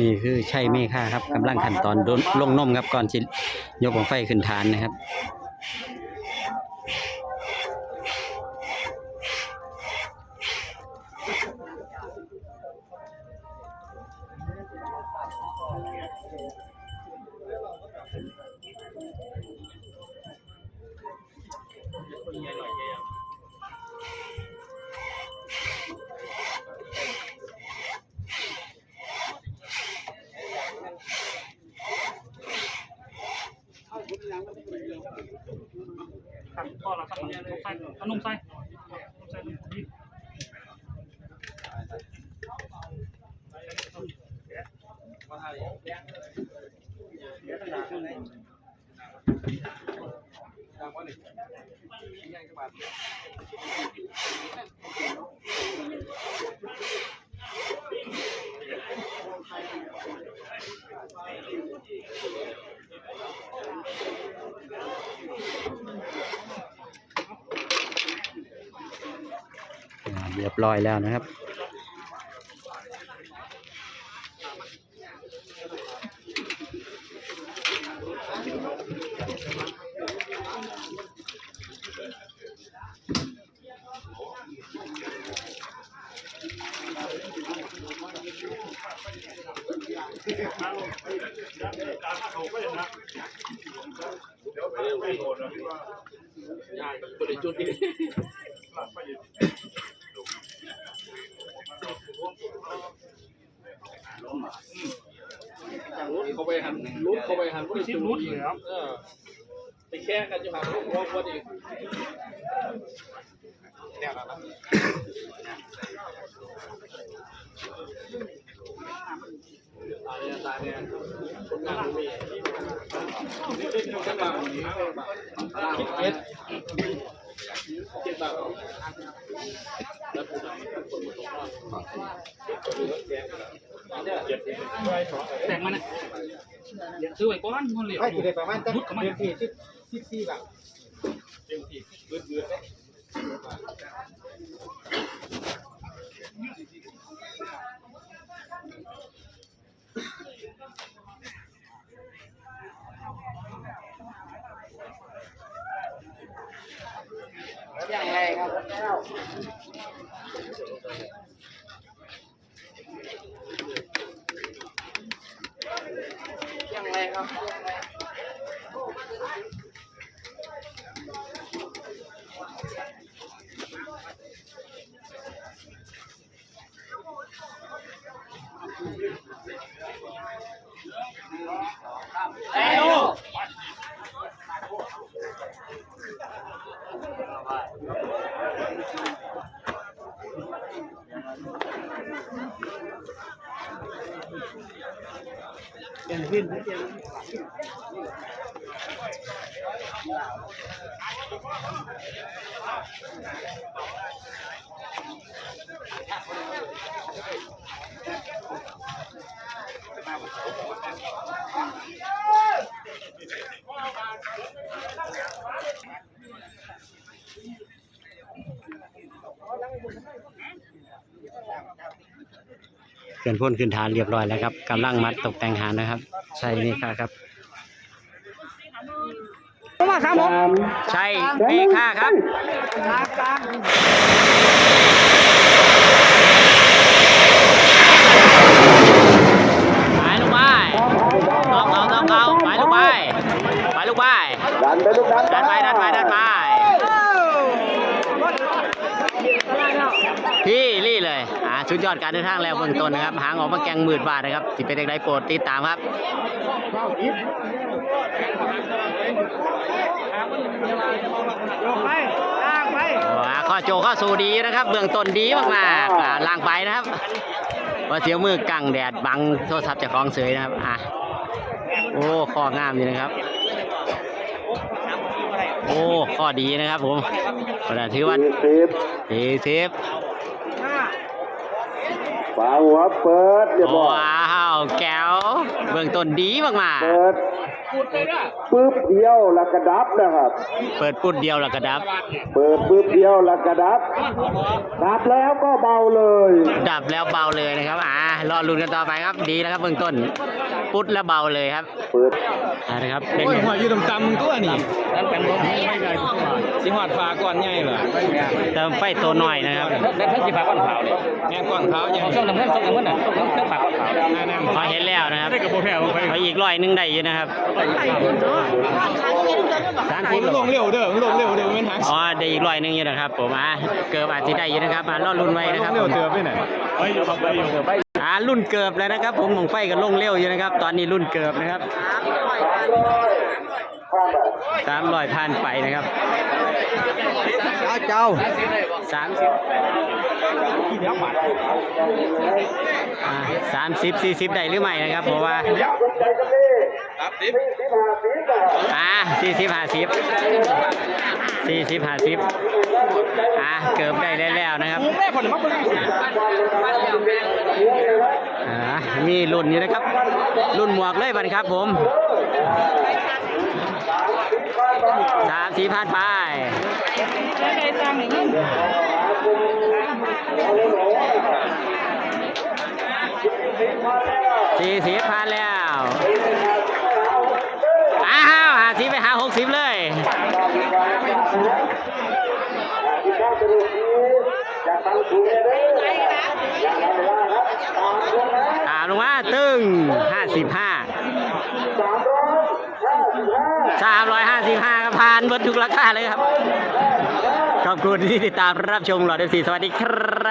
นี่คือใช่เมฆาครับกำลังขั้นตอนดนลงนมครับก่อนจะยกของไฟขึ้นฐานนะครับ ก็เราครับนุ่มไส้นุ่มไส้นุ่มไส้นุ่มนี่อ่าเรี ยบร้อยแล้วนะครับรุดเข้าไปหันรุด เข้าไปหันชิมรุดเลยครับเออไปแค่กันอยู่หันลูกหัวพอดีตายเนี่ยตายเนี่ยคนงานมีข้างหลังคิดเอ็ดคิดแบบแล้วผู้ใดเจ็บแต่งมันนะ ซื้อไว้ก้อนมันเหลวไม่ถือได้ประมาณตั้งรุดเข้ามาเดือนที่สิบสิบสี่บาทเต็มที่บืดบืดอย่างไรครับ Đèn viên đấy kia. Thank you. เกินพ่นขึ้นฐานเรียบร้อยแล้วครับกำลังมัดตกแต่งฐานนะครับ ใช่เมฆาครับมาครับผมใช่เมฆาครับกลางกลางไปลูกไปต้องเอาต้องเอาไปลูกไปไปลูกไปดันไปลูกดันดันไปดันไปดันไปพี่รี่เลย อ่าชุดยอดการเดินทางแล้วเบื้องต้นนะครับ หางออกมาแกงหมื่นบาทนะครับที่เป็นใดโปรดติดตามครับว้าข้อโจข้อสูดีนะครับ เบื้องต้นดีมากๆอ่าล่างไปนะครับว่าเสียวมือกังแดดบังโทรศัพท์จากของเสยนะครับอะโอ้ข้องามดีนะครับโอ้ข้อดีนะครับผมก็ถือว่าสิบสี่ สิบฝาหัวเปิดเรียบร้อยว้าวแก้วเบื้องต้นดีมากเปิดปึ๊บเดียวแล้วก็ดับนะครับเปิดปุดเดียวแล้วก็ดับ เปิดปึ๊บเดียวแล้วก็ดับดับแล้วก็เบาเลย ดับแล้วเบาเลยนะครับ อ่ารอลุ้นกันต่อไปครับ ดีแล้วครับเบื้องต้น ปุดแล้วเบาเลยครับเปิดอ่านะครับเป็นโอ้ยหัวอยู่ต่ำๆตัวนี่สิหอดฟ้าก่อนใหญ่เหรอเติมไฟตัวหน่อยนะครับแล้วท่านสิฟ้าก่อนขาวเลยแง่ก่อนขาวยังช่วงน้ำเงินช่วงน้ำเงินน่ะช่วงน้ำเงินฟ้าก่อนขาวนั่นพอเห็นแล้วนะครับได้กับโบแพ้ลงไปเขาอีกร้อยหนึงได้อยู่นะครับสามสิบๆลงเร็วเด้อลงเร็วเด้อไม่ทันอ๋อได้อีกร้อยหนึงอยู่นะครับผมอะเกิบอาจจะได้อยู่นะครับอ่ารอลุ้นไว้นะคลรับงเร็วเตือไปไหนไปอยู่ครับไปอยู่ อ่ารุ่นเกิบแล้วนะครับ ผมของไฟก็ลงเร็วอยู่นะครับ ตอนนี้รุ่นเกิบนะครับสามร้อยพันไปนะครับเจ้าสามสิบสามสิบสี่สิบได้หรือไม่นะครับเพราะว่าอ่าสี่สิบห้าสิบ สี่สิบห้าสิบอ่าเกือบได้แล้วนะครับอ่ามีรุ่นอยู่นะครับ รุ่นหมวกเลยบันครับผมสามสี่พันไปสี่สิบพันแล้ว อ้าวหาสิบไปหาหกสิบเลย ตามลงมาตึงห้าสิบห้าสามร้อยห้าสิบห้าผ่านบนทุกราคาเลยครับ ขอบคุณที่ติดตามรับชมหลอดเอฟซีสวัสดีครับ